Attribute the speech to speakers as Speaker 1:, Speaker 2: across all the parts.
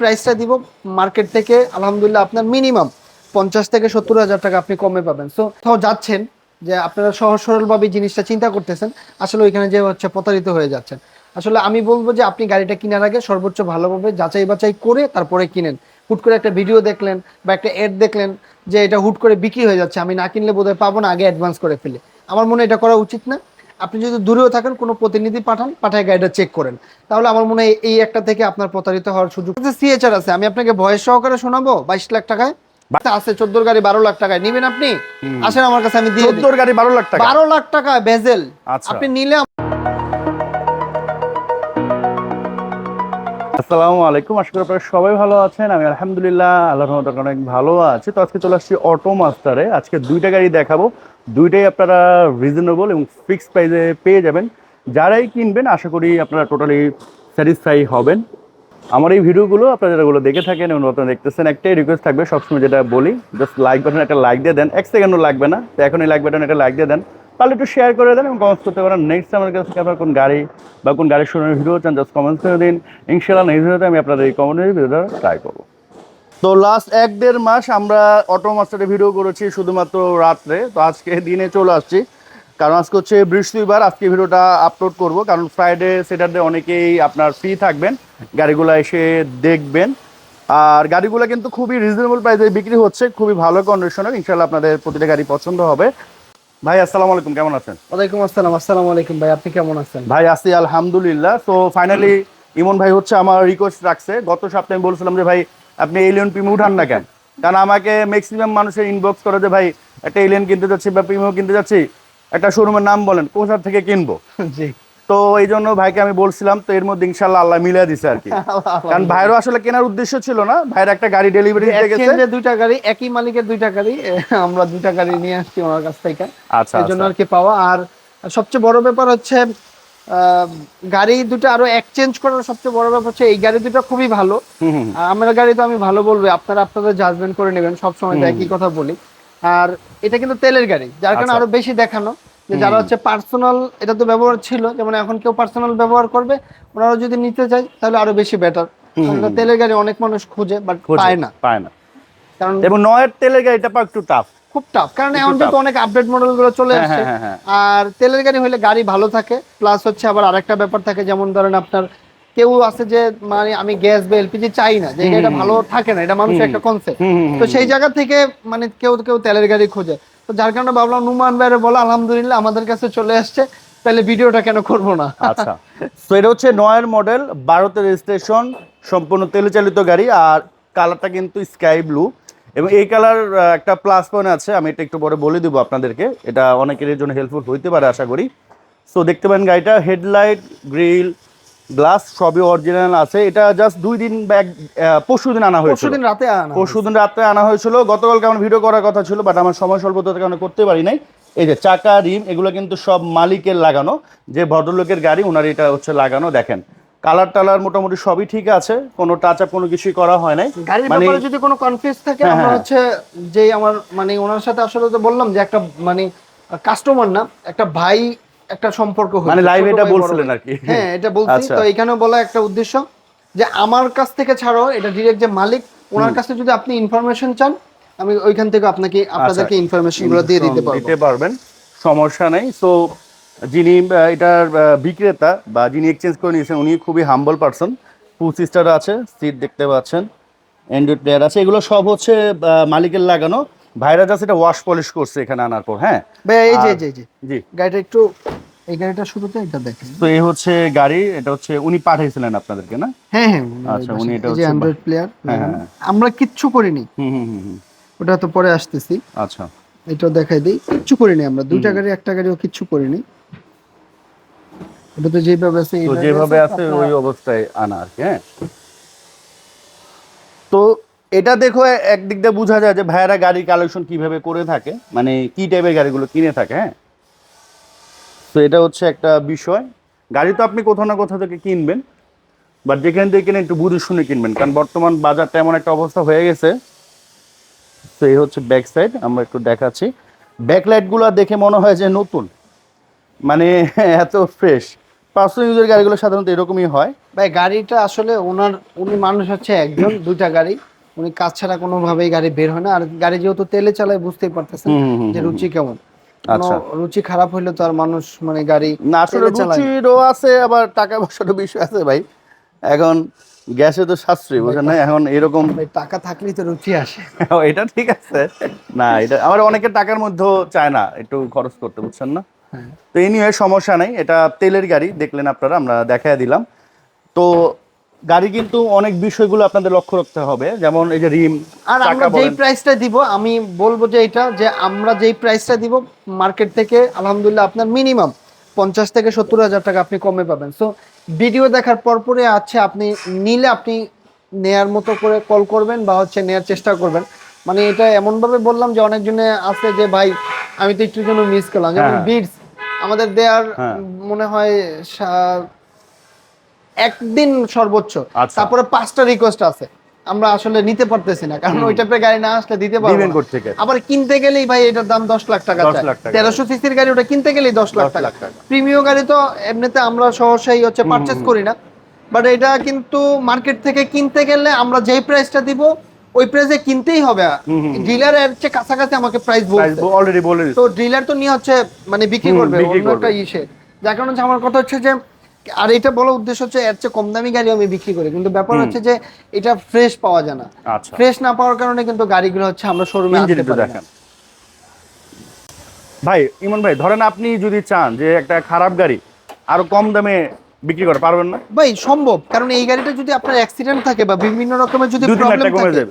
Speaker 1: প্রাইসটা দিব মার্কেট থেকে, আলহামদুলিল্লাহ আপনার মিনিমাম পঞ্চাশ থেকে সত্তর হাজার টাকা আপনি কমে পাবেন। সো কোথাও যাচ্ছেন যে আপনারা সহজ সরলভাবে জিনিসটা চিন্তা করতেছেন, আসলে ওইখানে যে হচ্ছে প্রতারিত হয়ে যাচ্ছেন। আসলে আমি বলব যে আপনি গাড়িটা কেনার আগে সর্বোচ্চ ভালোভাবে যাচাই বাছাই করে তারপরে কিনেন। হুট করে একটা ভিডিও দেখলেন বা একটা এড দেখলেন যে এটা হুট করে বিক্রি হয়ে যাচ্ছে, আমি না কিনলে বোধহয় পাবো না, আগে অ্যাডভান্স করে ফেলে। আমার মনে এটা করা উচিত না। আপনি যদি দূরেও থাকেন কোনো প্রতিনিধি পাঠান পাঠায় গাড়িটা চেক করেন। তাহলে আমার মনে হয় এই একটা থেকে আপনার প্রতারিত হওয়ার সুযোগ। সিএচআর আছে আমি আপনাকে ভয়েস সহকারে শোনাবো? বাইশ লাখ টাকায়? আছে চোদ্দোর গাড়ি বারো লাখ টাকায়। নিবেন আপনি? আসেন আমার কাছে আমি
Speaker 2: চোদ্দোর গাড়ি বারো লাখ টাকা
Speaker 1: বারো লাখ টাকা বেজেল
Speaker 2: আচ্ছা।
Speaker 1: আপনি নিলে
Speaker 2: আসসালামু আলাইকুম। আশা করি আপনারা সবাই ভালো আছেন। আমি আলহামদুলিল্লাহ রহমতে অনেক ভালো আছি। তো আজকে চলে আসছি অটো মাস্টারে আজকে দুইটা গাড়ি দেখাবো। দুইটাই আপনারা রিজনেবল এবং ফিক্সড প্রাইসে পেয়ে যাবেন। যারাই কিনবেন, আশা করি আপনারা টোটালি স্যাটিসফাই হবেন। আমার এই ভিডিওগুলো আপনারা যেগুলো দেখে থাকেন এবং নতুন দেখতেছেন, একটাই রিকোয়েস্ট থাকবে, সবসময় যেটা বলি জাস্ট লাইক বাটন একটা লাইক দিয়ে দেন। এক সেকেন্ডও লাগবে না, তো এখন এই লাইক বাটন একটা লাইক দিয়ে দেন। তাহলে একটু শেয়ার করে দেন এবং কমেন্টস করতে পারেন। নেক্সট আমার কাছ থেকে আপনার কোন গাড়ি বা কোন গাড়ির শোনার ভিডিও চান জাস্ট কমেন্টস করে দিন। ইনশাল্লাহ নেক্সট ভিডিওতে আমি আপনাদের এই কমেন্টের ভিডিওটা ট্রাই করব। তো লাস্ট এক দেড় মাস আমরা অটো মাস্টারে ভিডিও করেছি শুধুমাত্র রাত্রে। তো আজকে দিনে চলে আসছি। কারণ আজকে হচ্ছে বৃহস্পতিবার আজকে ভিডিওটা আপলোড করব। কারণ ফ্রাইডে স্যাটারডে অনেকেই আপনার ফ্রি থাকবেন গাড়িগুলো এসে দেখবেন। আর গাড়িগুলো কিন্তু খুবই রিজনেবল প্রাইসে বিক্রি হচ্ছে খুবই ভালো কন্ডিশনের ইনশাল্লাহ আপনাদের প্রতিটা গাড়ি পছন্দ হবে। ভাই আসসালামু আলাইকুম কেমন আছেন?
Speaker 1: ওয়ালাইকুম আসসালাম আসসালামু আলাইকুম ভাই আপনি কেমন আছেন?
Speaker 2: ভাই আছি আলহামদুলিল্লাহ। তো ফাইনালি ইমন ভাই হচ্ছে আমার রিকোয়েস্ট রাখছে। গত সপ্তাহে আমি বলছিলাম যে ভাই আপনি এলিয়ন প্রিমিও উঠান না কেন? কারণ আমাকে ম্যাক্সিমাম মানুষের ইনবক্স করে যে ভাই একটা এলিয়ন কিনতে যাচ্ছি বা প্রিমিও কিনতে যাচ্ছি একটা শোরুমের নাম বলেন কোথা থেকে কিনবো?
Speaker 1: জি।
Speaker 2: তো এই জন্য ভাইকে আমি বলছিলাম তো এর মধ্যে ইনশাল্লাহ আল্লাহ মিলিয়ে দিছে আর কি। কারণ ভাইরও আসলে কেনার উদ্দেশ্য ছিল না ভাইয়ের একটা গাড়ি ডেলিভারি দিতে গেছে।
Speaker 1: দুইটা গাড়ি একই মালিকের দুইটা গাড়ি আমরা দুইটা গাড়ি নিয়ে আসছি ওনার কাছ থেকে।
Speaker 2: আচ্ছা
Speaker 1: জন্য
Speaker 2: আচ্ছা।
Speaker 1: আর কি পাওয়া। আর সবচেয়ে বড় ব্যাপার হচ্ছে গাড়ি দুটো আরও এক্সচেঞ্জ করার সবচেয়ে বড় ব্যাপার হচ্ছে এই গাড়ি দুটো খুবই ভালো। আমার গাড়ি তো আমি ভালো বলব আপনারা আপনাদের জাজমেন্ট করে নেবেন সব সময় তো একই কথা বলি। আর এটা কিন্তু তেলের গাড়ি যার কারণে
Speaker 2: আচ্ছা।
Speaker 1: আরও বেশি দেখানো যে যারা হচ্ছে পার্সোনাল এটা তো ব্যবহার ছিল যেমন এখন কেউ পার্সোনাল ব্যবহার করবে ওনারা যদি নিতে চায় তাহলে আরও বেশি বেটার তেলের গাড়ি অনেক মানুষ খুঁজে বাট পায় না।
Speaker 2: পায় না।
Speaker 1: কারণ
Speaker 2: এবং নয়ের তেলের গাড়িটা একটু টাফ
Speaker 1: খুব টাফ কারণ এখন কিন্তু অনেক আপডেট মডেলগুলো চলে
Speaker 2: হ্যাঁ,
Speaker 1: আসছে।
Speaker 2: হ্যাঁ, হ্যাঁ,
Speaker 1: আর তেলের গাড়ি হলে গাড়ি ভালো থাকে প্লাস হচ্ছে আবার আরেকটা ব্যাপার থাকে যেমন ধরেন আপনার কেউ আছে যে মানে আমি গ্যাস বা এলপিজি চাই না যে এটা ভালো থাকে না এটা মানুষের একটা কনসেপ্ট তো সেই জায়গা থেকে মানে কেউ কেউ তেলের গাড়ি খোঁজে। তো যার কারণে ভাবলাম নুমান ভাইয়ের বলো আলহামদুলিল্লাহ আমাদের কাছে চলে আসছে তাহলে ভিডিওটা কেন করব না?
Speaker 2: আচ্ছা। তো এটা হচ্ছে নয়ের মডেল ভারতের রেজিস্ট্রেশন সম্পূর্ণ তেলে চালিত গাড়ি আর কালারটা কিন্তু স্কাই ব্লু এবং এই কালার একটা প্লাস পয়েন্ট আছে আমি এটা একটু পরে বলে দিব আপনাদেরকে। এটা অনেকের জন্য হেল্পফুল হইতে পারে আশা করি। সো দেখতে পারেন গাড়িটা হেডলাইট গ্রিল গ্লাস সবই অরিজিনাল আছে। এটা জাস্ট দুই দিন ব্যাক পরশু দিন আনা হয়েছিল।
Speaker 1: রাতে আনা
Speaker 2: পরশু দিন রাত্রে আনা হয়েছিল। গতকালকে আমার ভিডিও করার কথা ছিল বাট আমার সময় স্বল্পতার কারণে করতে পারি নাই। এই যে চাকা রিম এগুলো কিন্তু সব মালিকের লাগানো। যে ভদ্রলোকের গাড়ি ওনার এটা হচ্ছে লাগানো দেখেন। কালার টালার মোটামুটি সবই ঠিক আছে কোনো টাচ আপ কোনো কিছুই করা হয় নাই।
Speaker 1: গাড়ির
Speaker 2: মানে
Speaker 1: ব্যাপারে যদি কোনো কনফিউজ থাকে
Speaker 2: হ্যাঁ,
Speaker 1: আমরা
Speaker 2: হ্যাঁ।
Speaker 1: হচ্ছে যে আমার মানে ওনার সাথে আসলে তো বললাম যে একটা মানে কাস্টমার না একটা ভাই একটা সম্পর্ক
Speaker 2: মানে
Speaker 1: ছোট
Speaker 2: এটা বলছিলেন আর কি।
Speaker 1: হ্যাঁ এটা বলছি।
Speaker 2: আচ্ছা।
Speaker 1: তো এখানেও বলা একটা উদ্দেশ্য যে আমার কাছ থেকে ছাড়াও এটা ডিরেক্ট যে মালিক ওনার কাছে যদি আপনি ইনফরমেশন চান আমি ওইখান থেকে আপনাকে আপনাদেরকে ইনফরমেশনগুলো দিয়ে দিতে পারব।
Speaker 2: দিতে পারবেন সমস্যা নাই। সো যিনি এটার বিক্রেতা বা যিনি এক্সচেঞ্জ করে নিয়েছেন উনি খুবই হাম্বল পারসন টু সিস্টার আছে সিট দেখতে পাচ্ছেন অ্যান্ড্রয়েড প্লেয়ার আছে। এগুলো সব হচ্ছে মালিকের লাগানো। ভাইরা জাস্ট এটা ওয়াশ পলিশ করছে এখানে আনার পর হ্যাঁ?
Speaker 1: ভাই এই যে এই যে,
Speaker 2: জি।
Speaker 1: গাড়িটা একটু এই গাড়িটা শুরুতে এটা দেখেন।
Speaker 2: তো এই হচ্ছে গাড়ি এটা হচ্ছে উনি পাঠিয়েছিলেন আপনাদেরকে না?
Speaker 1: হ্যাঁ হ্যাঁ
Speaker 2: আচ্ছা, উনি এটা হচ্ছে
Speaker 1: অ্যান্ড্রয়েড প্লেয়ার
Speaker 2: হ্যাঁ, হ্যাঁ, হ্যাঁ।
Speaker 1: আমরা কিচ্ছু করিনি।
Speaker 2: হুম হুম হুম
Speaker 1: ওটা তো পরে আসতেছি।
Speaker 2: আচ্ছা।
Speaker 1: এটা দেখাই দিই। কিচ্ছু করিনি আমরা। দুইটা গাড়ি একটা গাড়িও কিচ্ছু করিনি। এটা তো যেভাবে আছে
Speaker 2: তো যেভাবে আছে ওই অবস্থায় আনা আর কি হ্যাঁ। তো এটা দেখো একদিক দিয়ে বোঝা যায় যে ভাইয়েরা গাড়ি কালেকশন কীভাবে করে থাকে মানে কি টাইপের গাড়িগুলো কিনে থাকে হ্যাঁ। তো এটা হচ্ছে একটা বিষয়। গাড়ি তো আপনি কোথাও না কোথাও থেকে কিনবেন বাট যেখান থেকে কিনে একটু বুঝে শুনে কিনবেন কারণ বর্তমান বাজারটা এমন একটা অবস্থা হয়ে গেছে। তো এই হচ্ছে ব্যাক সাইড আমরা একটু দেখাচ্ছি। ব্যাকলাইটগুলো দেখে মনে হয় যে নতুন মানে এত ফ্রেশ পার্সোনাল ইউজের গাড়িগুলো সাধারণত এরকমই হয়।
Speaker 1: ভাই গাড়িটা আসলে ওনার উনি মানুষ হচ্ছে একজন দুইটা গাড়ি। উনি কাজ ছাড়া কোনোভাবেই গাড়ি বের হয় না। আর গাড়ি যেহেতু তেলে চালায় বুঝতেই পারতেছেন যে রুচি কেমন।
Speaker 2: আচ্ছা।
Speaker 1: রুচি খারাপ হইলে তো আর মানুষ মানে গাড়ি
Speaker 2: না আসলে। রুচিরও আছে আবার টাকা পয়সারও বিষয় আছে ভাই। এখন গ্যাসে তো সাশ্রয়ী বুঝেন না? এখন এরকম
Speaker 1: টাকা থাকলেই তো রুচি আসে।
Speaker 2: এটা ঠিক আছে। না এটা আমার অনেকের টাকার মধ্যেও চায় না একটু খরচ করতে বুঝছেন না। তো এই নিয়ে সমস্যা নাই এটা তেলের গাড়ি দেখলেন আপনারা আমরা দেখায় দিলাম। তো গাড়ি কিন্তু অনেক বিষয়গুলো আপনাদের লক্ষ্য রাখতে হবে যেমন এই যে রিম
Speaker 1: আর আমরা যেই প্রাইসটা দিব আমি বলব যে এটা যে আমরা যেই প্রাইসটা দিব মার্কেট থেকে আলহামদুলিল্লাহ আপনার মিনিমাম পঞ্চাশ থেকে সত্তর হাজার টাকা আপনি কমে পাবেন। সো ভিডিও দেখার পর পরে আছে আপনি নিলে আপনি নেয়ার মতো করে কল করবেন বা হচ্ছে নেয়ার চেষ্টা করবেন। মানে এটা এমনভাবে বললাম যে অনেকজনে আছে যে ভাই আমি তো একটু জন্য মিস করলাম। যেমন
Speaker 2: হ্যাঁ।
Speaker 1: বিটস আমাদের দেয়ার
Speaker 2: হ্যাঁ।
Speaker 1: মনে হয় একদিন সর্বোচ্চ।
Speaker 2: আচ্ছা।
Speaker 1: তারপরে পাঁচটা রিকোয়েস্ট আছে। আমরা আসলে নিতে পারতেছি না কারণ ওই টাইপের গাড়ি না আসলে দিতে পারব না। আবার কিনতে গেলেই ভাই এটার দাম দশ লাখ টাকা
Speaker 2: 10 লাখ
Speaker 1: তেরোশো সিসির গাড়ি ওটা কিনতে গেলেই দশ লাখ
Speaker 2: 10
Speaker 1: টাকা।
Speaker 2: লাখ টাকা।
Speaker 1: প্রিমিয়াম গাড়ি তো এমনিতে আমরা সহসাই হচ্ছে পারচেস করি না। বাট এটা কিন্তু মার্কেট থেকে কিনতে গেলে আমরা যেই প্রাইসটা দিব ওই প্রাইসে কিনতেই হবে। ডিলারের চেয়ে কাছাকাছি আমাকে প্রাইস বলছে।
Speaker 2: অলরেডি বলে।
Speaker 1: তো ডিলার তো নিয়ে হচ্ছে মানে বিক্রি করবে অন্য একটা ইসে। যার কারণে হচ্ছে আমার কথা হচ্ছে যে আর এটা বলার উদ্দেশ্য হচ্ছে এর চেয়ে কম দামি গাড়ি আমি বিক্রি করি। কিন্তু ব্যাপার হচ্ছে যে এটা ফ্রেশ পাওয়া যায় না।
Speaker 2: আচ্ছা।
Speaker 1: ফ্রেশ না পাওয়ার কারণে কিন্তু গাড়িগুলো হচ্ছে আমরা শোরুমে আনতে পারি না।
Speaker 2: ভাই ইমন ভাই ধরেন আপনি যদি চান যে একটা খারাপ গাড়ি আরও কম দামে বিক্রি করে পারবেন না?
Speaker 1: ভাই সম্ভব। কারণ এই গাড়িটা যদি আপনার অ্যাক্সিডেন্ট থাকে বা বিভিন্ন রকমের যদি প্রবলেম থাকে।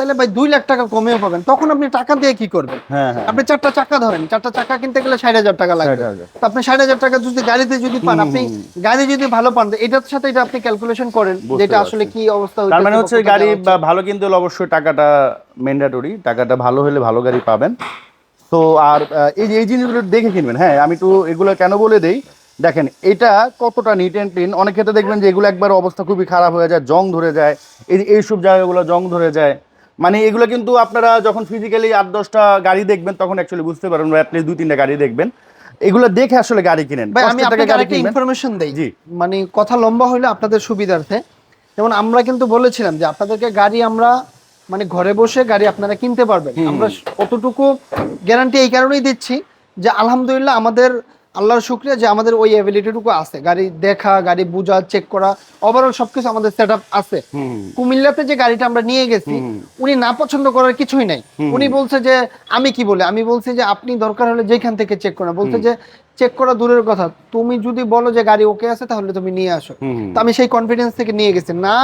Speaker 1: তাহলে ভাই দুই লাখ টাকা কমেও পাবেন। তখন আপনি টাকা দিয়ে কি করবেন?
Speaker 2: হ্যাঁ হ্যাঁ।
Speaker 1: আপনি চারটা চাকা ধরেন চারটা চাকা কিনতে গেলে ষাট হাজার টাকা লাগবে।
Speaker 2: 60,000
Speaker 1: তো আপনি ষাট হাজার টাকা যদি গাড়িতে যদি পান আপনি গাড়ি যদি ভালো পান এটার সাথে এটা আপনি ক্যালকুলেশন করেন যেটা আসলে কি অবস্থা
Speaker 2: তার মানে হচ্ছে গাড়ি ভালো কিনতে হলে অবশ্যই টাকাটা ম্যান্ডেটরি টাকাটা ভালো হলে ভালো গাড়ি পাবেন। তো আর এই যে এই জিনিসগুলো দেখে কিনবেন হ্যাঁ আমি তো এগুলো কেন বলে দেই? দেখেন এটা কতটা নিট অ্যান্ড ক্লিন অনেক ক্ষেত্রে দেখবেন যে এগুলো একবার অবস্থা খুবই খারাপ হয়ে যায় জং ধরে যায়। এই এইসব জায়গাগুলো জং ধরে যায়। মানে এগুলো কিন্তু আপনারা যখন ফিজিক্যালি আট দশটা গাড়ি দেখবেন তখন অ্যাকচুয়ালি বুঝতে পারবেন বা অ্যাটলিস্ট দুই তিনটা গাড়ি দেখবেন। এগুলো দেখে আসলে গাড়ি কিনেন।
Speaker 1: ভাই আমি আপনাকে আরেকটা ইনফরমেশন দেই।
Speaker 2: জি।
Speaker 1: মানে কথা লম্বা হইলে আপনাদের সুবিধার্থে। যেমন আমরা কিন্তু বলেছিলাম যে আপনাদেরকে গাড়ি আমরা মানে ঘরে বসে গাড়ি আপনারা কিনতে পারবেন। আমরা অতটুকু গ্যারান্টি এই কারণেই দিচ্ছি যে আলহামদুলিল্লাহ আমাদের আল্লাহর শুক্রিয়া যে আমাদের ওই অ্যাবিলিটিটুকু আছে। গাড়ি দেখা গাড়ি বোঝা চেক করা ওভারঅল সবকিছু আমাদের সেট আছে। কুমিল্লাতে যে গাড়িটা আমরা নিয়ে গেছি উনি না পছন্দ করার কিছুই নাই। উনি বলছে যে আমি কি বলে? আমি বলছি যে আপনি দরকার হলে যেখান থেকে চেক করা বলছে যে চেক করা দূরের কথা। তুমি যদি বলো যে গাড়ি ওকে আছে তাহলে তুমি নিয়ে আসো। তো আমি সেই কনফিডেন্স থেকে নিয়ে গেছি। না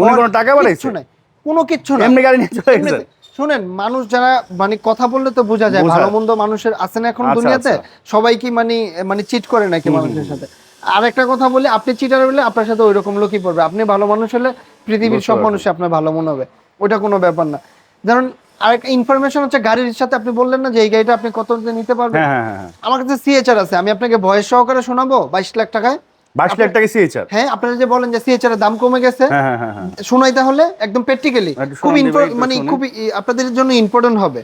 Speaker 2: উনি কোনো টাকা বাড়াইছে?
Speaker 1: নাই। কোনো কিচ্ছু না
Speaker 2: এমনি গাড়ি নিয়ে চলে গেছে।
Speaker 1: শুনেন মানুষ যারা মানে কথা বললে তো বোঝা যায় ভালো মন্দ মানুষের আছে না এখন
Speaker 2: আচ্ছা,
Speaker 1: দুনিয়াতে
Speaker 2: আচ্ছা।
Speaker 1: সবাই কি মানে মানে চিট করে নাকি মানুষের সাথে। আর একটা কথা বলি আপনি চিটার হলে আপনার সাথে ওই রকম লোকই পড়বে। আপনি ভালো মানুষ হলে পৃথিবীর সব। মানুষই আপনার ভালো মনে হবে। ওটা কোনো ব্যাপার না। যেমন আরেকটা ইনফরমেশন হচ্ছে গাড়ির সাথে আপনি বললেন না যে এই গাড়িটা আপনি কত নিতে পারবেন?
Speaker 2: হ্যাঁ হ্যাঁ হ্যাঁ
Speaker 1: আমার কাছে সিএচআর আছে আমি আপনাকে ভয়েস সহকারে শোনাবো বাইশ লাখ টাকায়?
Speaker 2: বাইশ লাখ টাকা সিএইচআর
Speaker 1: হ্যাঁ আপনারা যে বলেন যে সিএচআর এর দাম কমে গেছে
Speaker 2: হ্যাঁ হ্যাঁ হ্যাঁ হ্যাঁ।
Speaker 1: শোনাই তাহলে একদম প্র্যাকটিক্যালি খুব মানে আপনাদের জন্য ইম্পর্টেন্ট হবে।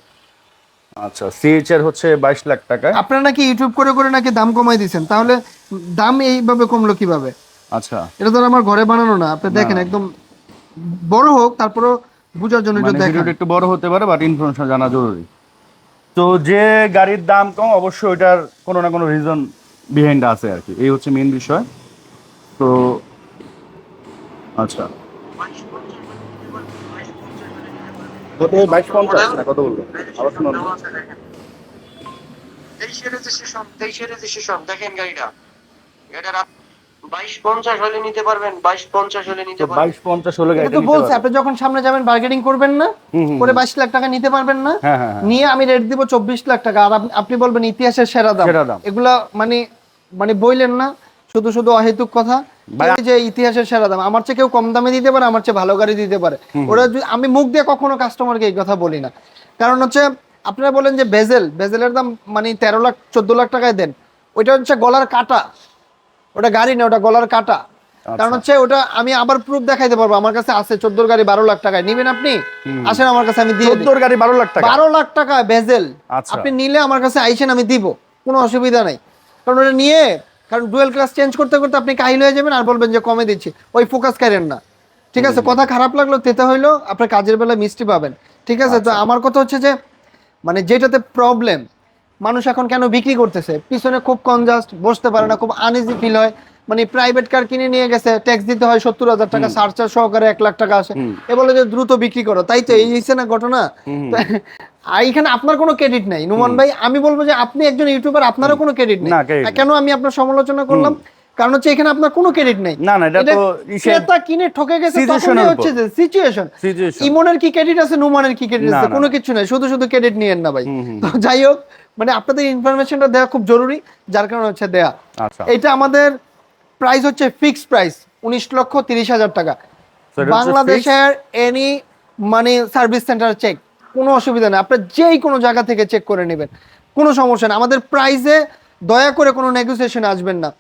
Speaker 2: আচ্ছা সিএইচআর হচ্ছে বাইশ লাখ টাকা
Speaker 1: আপনারা নাকি ইউটিউব করে করে নাকি দাম কমাই দিচ্ছেন তাহলে দাম এইভাবে কমলো কীভাবে?
Speaker 2: আচ্ছা।
Speaker 1: এটা তো আমার ঘরে বানানো না আপনি দেখেন একদম বড় হোক তারপরও বোঝার জন্য একটু
Speaker 2: মানে
Speaker 1: দেখেন
Speaker 2: একটু বড় হতে পারে বাট ইনফরমেশন জানা জরুরি। তো যে গাড়ির দাম কম অবশ্যই ওইটার কোনো না কোনো রিজন বিহাইন্ড আছে আর কি। এই হচ্ছে মেইন বিষয়। তো আচ্ছা। কত বাইশ পঞ্চাশ না কত বলব আবার শুনুন
Speaker 3: তেইশে রেজিস্ট্রেশন তেইশে রেজিস্ট্রেশন দেখেন গাড়িটা। এটার বাইশ পঞ্চাশ হলে নিতে পারবেন বাইশ পঞ্চাশ হলে নিতে পারবেন।
Speaker 2: বাইশ পঞ্চাশ হলে গাড়িটা
Speaker 1: তো বলছে আপনি যখন সামনে যাবেন বার্গেনিং করবেন না? করে বাইশ লাখ টাকা নিতে পারবেন না?
Speaker 2: হ্যাঁ হ্যাঁ হ্যাঁ।
Speaker 1: নিয়ে আমি রেট দিব চব্বিশ লাখ টাকা। আর আপনি- আপনি বলবেন ইতিহাসের সেরা দাম।
Speaker 2: সেরা দাম।
Speaker 1: এগুলা মানে মানে বইলেন না? শুধু শুধু অহেতুক কথা? যে ইতিহাসের সেরা দাম আমার চেয়ে কেউ কম দামে দিতে পারে আমার চেয়ে ভালো গাড়ি দিতে পারে। ওরা আমি মুখ দিয়ে কখনো কাস্টমারকে এই কথা বলি না। কারণ হচ্ছে আপনারা বলেন যে বেজেল বেজেলের দাম মানে তেরো লাখ চোদ্দ লাখ টাকায় দেন। ওইটা হচ্ছে গলার কাটা। ওটা গাড়ি না ওটা গলার কাটা।
Speaker 2: আচ্ছা।
Speaker 1: কারণ হচ্ছে ওটা আমি আবার প্রুফ দেখাইতে পারব। আমার কাছে আছে চোদ্দোর গাড়ি বারো লাখ টাকায়। নিবেন আপনি? আসেন আমার কাছে আমি দিয়ে।
Speaker 2: চোদ্দোর গাড়ি বারো লাখ টাকা?
Speaker 1: বারো লাখ টাকা বেজেল।
Speaker 2: আচ্ছা।
Speaker 1: আপনি নিলে আমার কাছে আইসেন আমি দিব। কোনো অসুবিধা নাই। কারণ ওটা নিয়ে কারণ ডুয়েল ক্লাস চেঞ্জ করতে করতে আপনি কাহিল হয়ে যাবেন আর বলবেন যে কমে দিচ্ছি। ওই ফোকাস করেন না। ঠিক আছে? কথা খারাপ লাগল তেতে হইল আপনার কাজের বেলা মিষ্টি পাবেন। ঠিক আছে? তো আমার কথা হচ্ছে যে মানে যেটাতে প্রবলেম মানুষ এখন কেন বিক্রি করতেছে? পিছনে খুব কনজাস্ট বসতে পারে না খুব আনইজি ফিল হয়। মানে প্রাইভেট কার কিনে নিয়ে গেছে ট্যাক্স দিতে হয় সত্তর হাজার টাকা সার্চার সহকারে এক লাখ টাকা আসে। এ বলে যে দ্রুত বিক্রি করো। তাই তো এই হচ্ছে না ঘটনা? আর এখানে আপনার কোনো ক্রেডিট নাই। নুমান ভাই আমি বলব যে আপনি একজন ইউটিউবার আপনারও কোনো ক্রেডিট নেই। কেন আমি আপনার সমালোচনা করলাম? কারণ হচ্ছে এখানে আপনার কোনো ক্রেডিট নাই।
Speaker 2: না, না, এটা তো
Speaker 1: ক্রেতা কিনে ঠকে গেছে তখনই হচ্ছে যে সিচুয়েশন। ইমনের কি ক্রেডিট আছে নুমানের কি ক্রেডিট আছে কোনো কিছু নাই। শুধু শুধু ক্রেডিট নিয়েন না ভাই। তো যাই হোক মানে আপনাদের ইনফরমেশনটা দেওয়া খুব জরুরি যার কারণে হচ্ছে দেয়া।
Speaker 2: আচ্ছা।
Speaker 1: এটা আমাদের প্রাইস হচ্ছে ফিক্সড প্রাইস উনিশ লক্ষ তিরিশ হাজার টাকা। বাংলাদেশের এনি মানে সার্ভিস সেন্টার চেক কোনো অসুবিধা নেই। আপনার যেই কোনো জায়গা থেকে চেক করে নেবেন। কোনো সমস্যা নেই। আমাদের প্রাইসে দয়া করে কোনো নেগোসিয়েশন আসবেন না।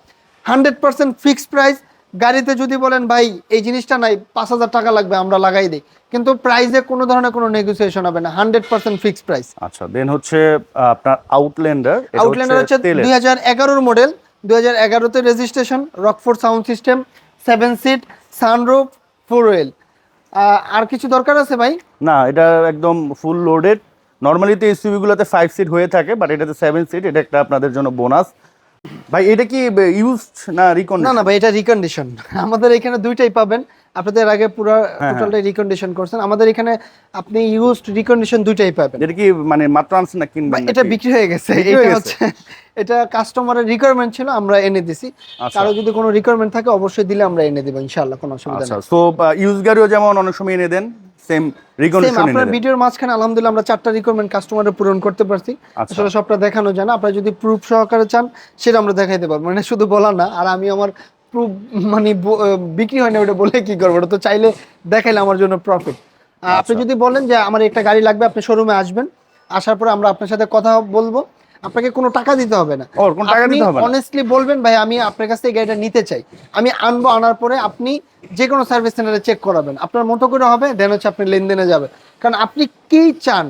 Speaker 1: হান্ড্রেড পার্সেন্ট ফিক্সড প্রাইস গাড়িতে যদি বলেন ভাই এই জিনিসটা নাই পাঁচ হাজার টাকা লাগবে আমরা লাগাই দিই। কিন্তু প্রাইসে কোনো ধরনের কোনো নেগোসিয়েশন হবে না। হান্ড্রেড পার্সেন্ট ফিক্সড প্রাইস
Speaker 2: আচ্ছা দেন হচ্ছে আপনার আউটল্যান্ডার
Speaker 1: আউটল্যান্ডার হচ্ছে দুই হাজার এগারোর মডেল দুই হাজার এগারোতে registration Rockford sound system seven seat sunroof four wheel আর কিছু দরকার আছে ভাই?
Speaker 2: না এটা একদম ফুল লোডেড নর্মালি তো এসইউভি গুলোতে ফাইভ সিট হয়ে থাকে বাট এটাতে সেভেন সিট এটা একটা আপনাদের জন্য বোনাস ভাই এটা কি ইউজড না রিকন
Speaker 1: না না ভাই এটা রিকন্ডিশন আমাদের এখানে দুইটাই পাবেন। আপনাদের আগে পুরো
Speaker 2: হ্যাঁ,
Speaker 1: টোটালটাই রিকন্ডিশন করছেন। আমাদের এখানে আপনি ইউজড রিকন্ডিশন দুইটাই পাবেন।
Speaker 2: এটা কি মানে মাত্র আনছেন না কিনবেন
Speaker 1: এটা বিক্রি হয়ে গেছে। এটা
Speaker 2: হয়ে?
Speaker 1: হচ্ছে এটা কাস্টমারের রিকোয়ারমেন্ট ছিল আমরা এনে দিছি।
Speaker 2: আচ্ছা।
Speaker 1: কারও যদি কোনো রিকোয়ারমেন্ট থাকে অবশ্যই দিলে আমরা এনে দিব ইনশাআল্লাহ কোনো অসুবিধা
Speaker 2: আচ্ছা
Speaker 1: নেই।
Speaker 2: সো ইউজ গাড়িও যেমন অনেক সময় এনে দেন সেম
Speaker 1: আপনার ভিডিওর মাঝখানে আলহামদুলিল্লাহ আমরা চারটা রিকোয়ারমেন্ট কাস্টমারের পূরণ করতে পারছি।
Speaker 2: আচ্ছা।
Speaker 1: আসলে সবটা দেখানো যায় না। আপনারা যদি প্রুফ সহকারে চান সেটা আমরা দেখাইতে পারব মানে শুধু বলা না আর আমি আমার প্রুফ মানে বিক্রি হয় না ওটা বলে কি করব? ওটা তো চাইলে দেখাইলে আমার জন্য প্রফিট
Speaker 2: আচ্ছা।
Speaker 1: আপনি যদি বলেন যে আমার একটা গাড়ি লাগবে আপনি শোরুমে আসবেন। আসার পরে আমরা আপনার সাথে কথা বলব। আপনাকে কোনো টাকা দিতে হবে না।
Speaker 2: ও, কোনো টাকা দিতে হবে না?
Speaker 1: অনেস্টলি বলবেন ভাই আমি আপনার কাছ থেকে গাড়িটা নিতে চাই। আমি আনব আনার পরে আপনি যে কোনো সার্ভিস সেন্টারে চেক করাবেন। আপনার মতো করে হবে দেন হচ্ছে আপনি লেনদেনে যাবে কারণ আপনি কি চান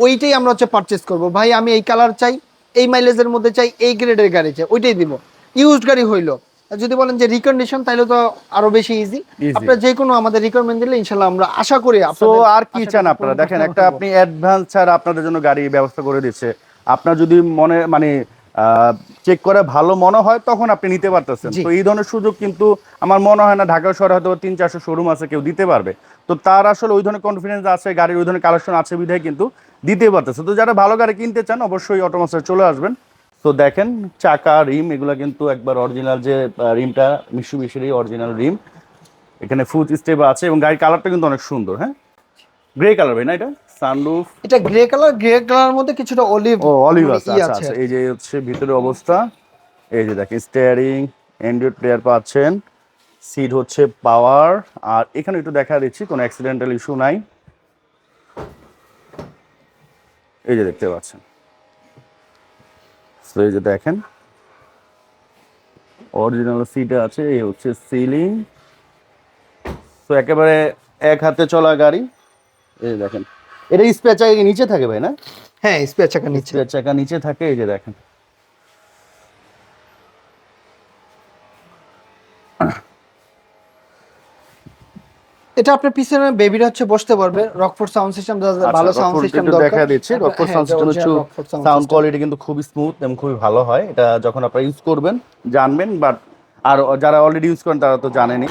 Speaker 1: ওইটাই আমরা হচ্ছে পারচেস করব। ভাই আমি এই কালার চাই এই মাইলেজের মধ্যে চাই এই গ্রেডের গাড়ি চাই ওইটাই দিব। ইউজড গাড়ি হইল। যদি বলেন যে রিকন্ডিশন তাহলে তো আরও বেশি ইজি. আপনার যে কোনো আমাদের রিকোয়ারমেন্ট দিলে ইনশাল্লাহ আমরা আশা করি আপনাদের
Speaker 2: আর কি চান আপনারা? দেখেন একটা আপনি অ্যাডভান্স ছাড়া আপনাদের জন্য গাড়ি ব্যবস্থা করে দিচ্ছে। আপনার যদি মনে মানে চেক করে ভালো মনে হয় তখন আপনি নিতে পারতেছেন। তো এই ধরনের সুযোগ কিন্তু আমার মনে হয় না ঢাকা শহরে হয়তো তিন চারশো শোরুম আছে কেউ দিতে পারবে। তো তার আসলে ওই ধরনের কনফিডেন্স আছে গাড়ির ওই ধরনের কালেকশন আছে বিধায় কিন্তু দিতে পারতেছে। তো যারা ভালো গাড়ি কিনতে চান অবশ্যই অটোমাস্টার চলে আসবেন। তো দেখেন চাকা রিম এগুলো কিন্তু একবার অরিজিনাল যে রিমটা মিশু মিশিরই অরিজিনাল রিম। এখানে ফুট স্টেপ আছে এবং গাড়ির কালারটা কিন্তু অনেক সুন্দর হ্যাঁ? গ্রে কালার ভাই না এটা? সানরুফ।
Speaker 1: এটা গ্রে কালার গ্রে কালার মধ্যে কিছুটা অলিভ
Speaker 2: ও অলিভ আছে আচ্ছা আচ্ছা এই যে হচ্ছে ভিতরে অবস্থা। এই যে দেখেন স্টিয়ারিং অ্যান্ড্রয়েড প্লেয়ার পাচ্ছেন। সিট হচ্ছে পাওয়ার আর এখানে একটু দেখা দিচ্ছি কোনো অ্যাক্সিডেন্টাল ইস্যু নাই। এই যে দেখতে পাচ্ছেন। তো এই যে দেখেন অরিজিনাল সিট আছে এই হচ্ছে সিলিং তো একেবারে এক হাতে চলা গাড়ি। এই যে দেখেন এটা স্পেয়ার চাকা নিচে থাকে ভাই না?
Speaker 1: হ্যাঁ স্পেয়ার চাকা নিচে।
Speaker 2: স্পেয়ার চাকা নিচে থাকে এই যে দেখেন।
Speaker 1: এটা আপনার পিছনে বেবিটা হচ্ছে বসতে পারবে। রকফোর্ড সাউন্ড সিস্টেম ভালো সাউন্ড সিস্টেম
Speaker 2: আচ্ছা, দেখা দিচ্ছি। রকফোর্ড সাউন্ড সিস্টেম হচ্ছে সাউন্ড
Speaker 1: কোয়ালিটি
Speaker 2: কিন্তু খুবই স্মুথ এবং খুবই ভালো হয়। এটা যখন আপনারা ইউজ করবেন জানবেন বাট আর যারা অলরেডি ইউজ করেন তারা তো জানেনই।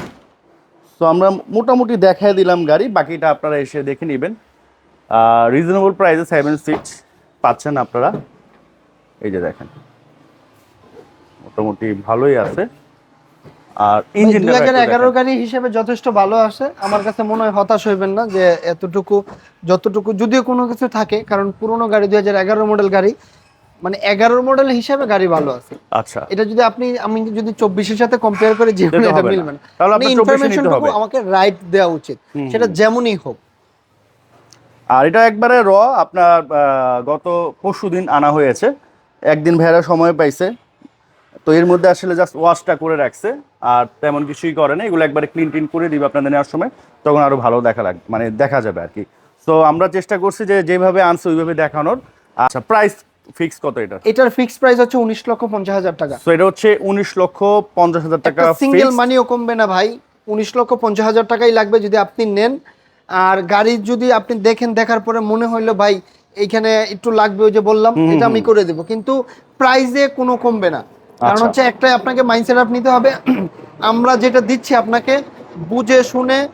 Speaker 2: তো আমরা মোটামুটি দেখায় দিলাম গাড়ি বাকিটা আপনারা এসে দেখে নেবেন। রিজনেবল প্রাইসে সেভেন সিট পাচ্ছেন আপনারা। এই যে দেখেন মোটামুটি ভালোই আছে। আর ইঞ্জিন
Speaker 1: দুই হাজার এগারো গাড়ি হিসেবে যথেষ্ট ভালো আসে আমার কাছে মনে হয় হতাশ হইবেন না যে এতটুকু যতটুকু যদিও কোনো কিছু থাকে কারণ পুরোনো গাড়ি দুই হাজার এগারো মডেল গাড়ি মানে এগারো মডেল হিসেবে গাড়ি ভালো আছে।
Speaker 2: আচ্ছা।
Speaker 1: এটা যদি আপনি আমি যদি চব্বিশের সাথে কম্পেয়ার করে জীবনে এটা মিলবে না।
Speaker 2: তাহলে
Speaker 1: মানে
Speaker 2: আপনার 24 নিতে হবে।
Speaker 1: আমাকে রাইট দেওয়া উচিত। সেটা যেমনই হোক।
Speaker 2: আর এটা একবারে র আপনার গত পরশু দিন আনা হয়েছে। একদিন ভাইরা সময় পাইছে। তো এর মধ্যে আসলে জাস্ট ওয়াশটা করে রাখছে আর তেমন কিছুই করে না। এগুলো একবারে ক্লিন টিন করে দিবে আপনাদের নেওয়ার সময় তখন আরও ভালো দেখা লাগ মানে দেখা যাবে আর কি। তো আমরা চেষ্টা করছি যে যেভাবে আনছে ওইভাবে দেখানোর। আচ্ছা প্রাইস ফিক্স কত এটা?
Speaker 1: এটার ফিক্স প্রাইস হচ্ছে উনিশ লক্ষ পঞ্চাশ হাজার টাকা।
Speaker 2: তো এটা হচ্ছে উনিশ লক্ষ পঞ্চাশ হাজার টাকা
Speaker 1: সিঙ্গেল। মানিও কমবে না ভাই। উনিশ লক্ষ পঞ্চাশ হাজার টাকাই লাগবে যদি আপনি নেন। আর গাড়ি যদি আপনি দেখেন দেখার পরে মনে হইল ভাই এইখানে একটু লাগবে ওই যে বললাম এটা আমি করে দেব। কিন্তু প্রাইসে কোনো কমবে না। কারণ
Speaker 2: আচ্ছা।
Speaker 1: হচ্ছে একটাই আপনাকে মাইন্ডসেট আপ নিতে হবে। আমরা যেটা দিচ্ছি আপনাকে বুঝে শুনে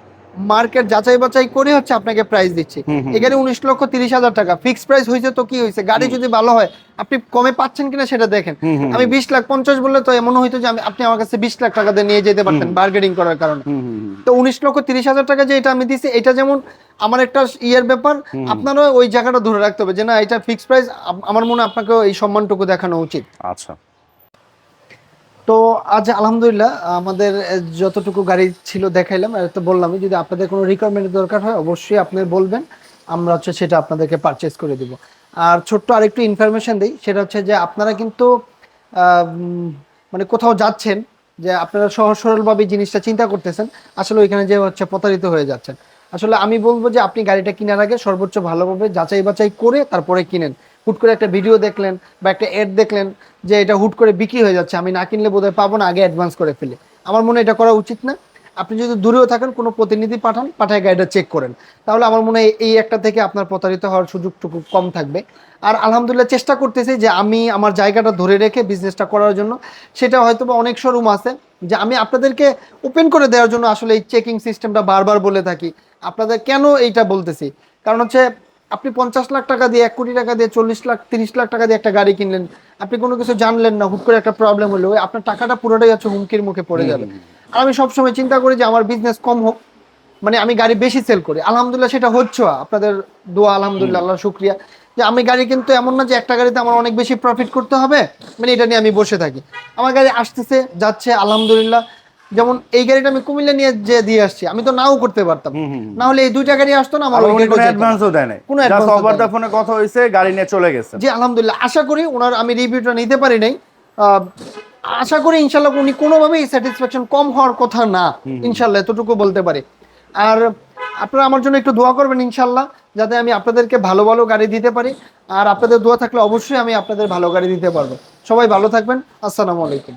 Speaker 1: মার্কেট যাচাই বাছাই করে হচ্ছে আপনাকে প্রাইস দিচ্ছি। এখানে উনিশ লক্ষ তিরিশ হাজার টাকা। ফিক্স প্রাইস হয়েছে তো কি হয়েছে? গাড়ি যদি ভালো হয় আপনি কমে পাচ্ছেন কিনা সেটা দেখেন। আমি বিশ লাখ পঞ্চাশ বললে তো এমন হইতো যে আপনি আমার কাছে বিশ লাখ টাকা দিয়ে নিয়ে যেতে পারতেন বার্গেনিং করার কারণে। তো উনিশ লক্ষ তিরিশ হাজার টাকা যে এটা আমি দিছি এটা যেমন আমার একটা ইয়ের ব্যাপার আপনারও ওই জায়গাটা ধরে রাখতে হবে যে না এটা ফিক্স প্রাইস আমার মনে হয় আপনাকেও এই সম্মানটুকু দেখানো উচিত।
Speaker 2: আচ্ছা।
Speaker 1: তো আজ আলহামদুলিল্লাহ, আমাদের যতটুকু গাড়ি ছিল দেখাইলাম, আর তো বললামই, যদি আপনাদের কোনো রিকোয়ারমেন্ট দরকার হয়, অবশ্যই আপনি বলবেন, আমরা হচ্ছে সেটা আপনাদেরকে পারচেস করে দিব। আর ছোট্ট আরেকটু ইনফরমেশন দিই, সেটা হচ্ছে যে আপনারা কিন্তু মানে কোথাও যাচ্ছেন, যে আপনারা সহজ সরলভাবে জিনিসটা চিন্তা করতেছেন, আসলে ওইখানে যে হচ্ছে প্রতারিত হয়ে যাচ্ছেন। আসলে আমি বলব যে আপনি গাড়িটা কেনার আগে সর্বোচ্চ ভালোভাবে যাচাই বাছাই করে তারপরে কিনেন। হুট করে একটা ভিডিও দেখলেন বা একটা অ্যাড দেখলেন যে এটা হুট করে বিক্রি হয়ে যাচ্ছে, আমি না কিনলে বোধহয় পাবো না, আগে অ্যাডভান্স করে ফেলে। আমার মনে এটা করা উচিত না। আপনি যদি দূরেও থাকেন, কোনো প্রতিনিধি পাঠান, পাঠায় গাড়িটা চেক করেন। তাহলে আমার মনে হয় এই একটা থেকে আপনার প্রতারিত হওয়ার সুযোগটুকু কম থাকবে। আর আলহামদুলিল্লাহ চেষ্টা করতেছি যে আমি আমার জায়গাটা ধরে রেখে বিজনেসটা করার জন্য। সেটা হয়তো বা অনেক শোরুম আছে, যে আমি আপনাদেরকে ওপেন করে দেওয়ার জন্য আসলে এই চেকিং সিস্টেমটা বারবার বলে থাকি। আপনাদের কেন এইটা বলতেছি? কারণ হচ্ছে আপনি পঞ্চাশ লাখ টাকা দিয়ে এক কোটি টাকা দিয়ে চল্লিশ লাখ তিরিশ লাখ টাকা দিয়ে একটা গাড়ি কিনলেন আপনি কোনো কিছু জানলেন না হুট করে একটা প্রবলেম হলো আপনার টাকাটা পুরোটাই হচ্ছে হুমকির মুখে পড়ে যাবে। আর আমি সবসময় চিন্তা করি যে আমার বিজনেস কম হোক মানে আমি গাড়ি বেশি সেল করি। আলহামদুলিল্লাহ সেটা হচ্ছে আপনাদের দোয়া আলহামদুলিল্লাহ আল্লাহ শুক্রিয়া। যে আমি গাড়ি কিন্তু এমন না যে একটা গাড়িতে আমার অনেক বেশি প্রফিট করতে হবে মানে এটা নিয়ে আমি বসে থাকি। আমার গাড়ি আসতেছে যাচ্ছে আলহামদুলিল্লাহ। যেমন এই গাড়িটা আমি কুমিল্লা নিয়ে যে দিয়ে আসছি আমি তো নাও করতে পারতাম। না হলে এই দুইটা গাড়ি আসতো না আমার
Speaker 2: কোনো অ্যাডভান্সও দেয় নাই।
Speaker 1: কোনো
Speaker 2: জাস্ট ওভার
Speaker 1: নাই।
Speaker 2: ফোনে কথা হয়েছে গাড়ি নিয়ে চলে গেছে।
Speaker 1: জি আলহামদুলিল্লাহ আশা করি ওনার আমি রিভিউটা নিতে পারি নাই আশা করি ইনশাল্লাহ উনি কোনোভাবেই স্যাটিসফ্যাকশন কম হওয়ার কথা না ইনশাল্লাহ এতটুকু বলতে পারি। আর আপনারা আমার জন্য একটু দোয়া করবেন ইনশাল্লাহ যাতে আমি আপনাদেরকে ভালো ভালো গাড়ি দিতে পারি। আর আপনাদের দোয়া থাকলে অবশ্যই আমি আপনাদের ভালো গাড়ি দিতে পারব। সবাই ভালো থাকবেন। আসসালামু আলাইকুম।